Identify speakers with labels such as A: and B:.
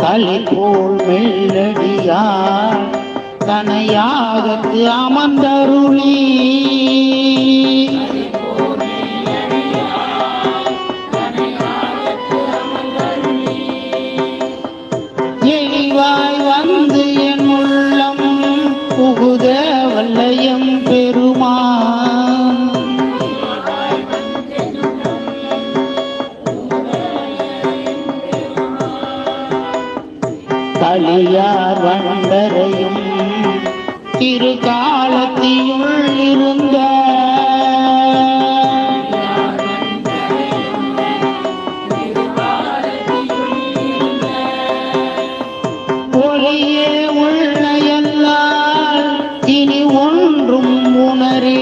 A: களி போல் மெல்லடியார் தனையாகத்து அமர்ந்தருளி களியார் வந்தரையும் திருக்காலத்தியுள் இருந்த ஒரே உள்ள எல்லால் இனி ஒன்றும் உணரே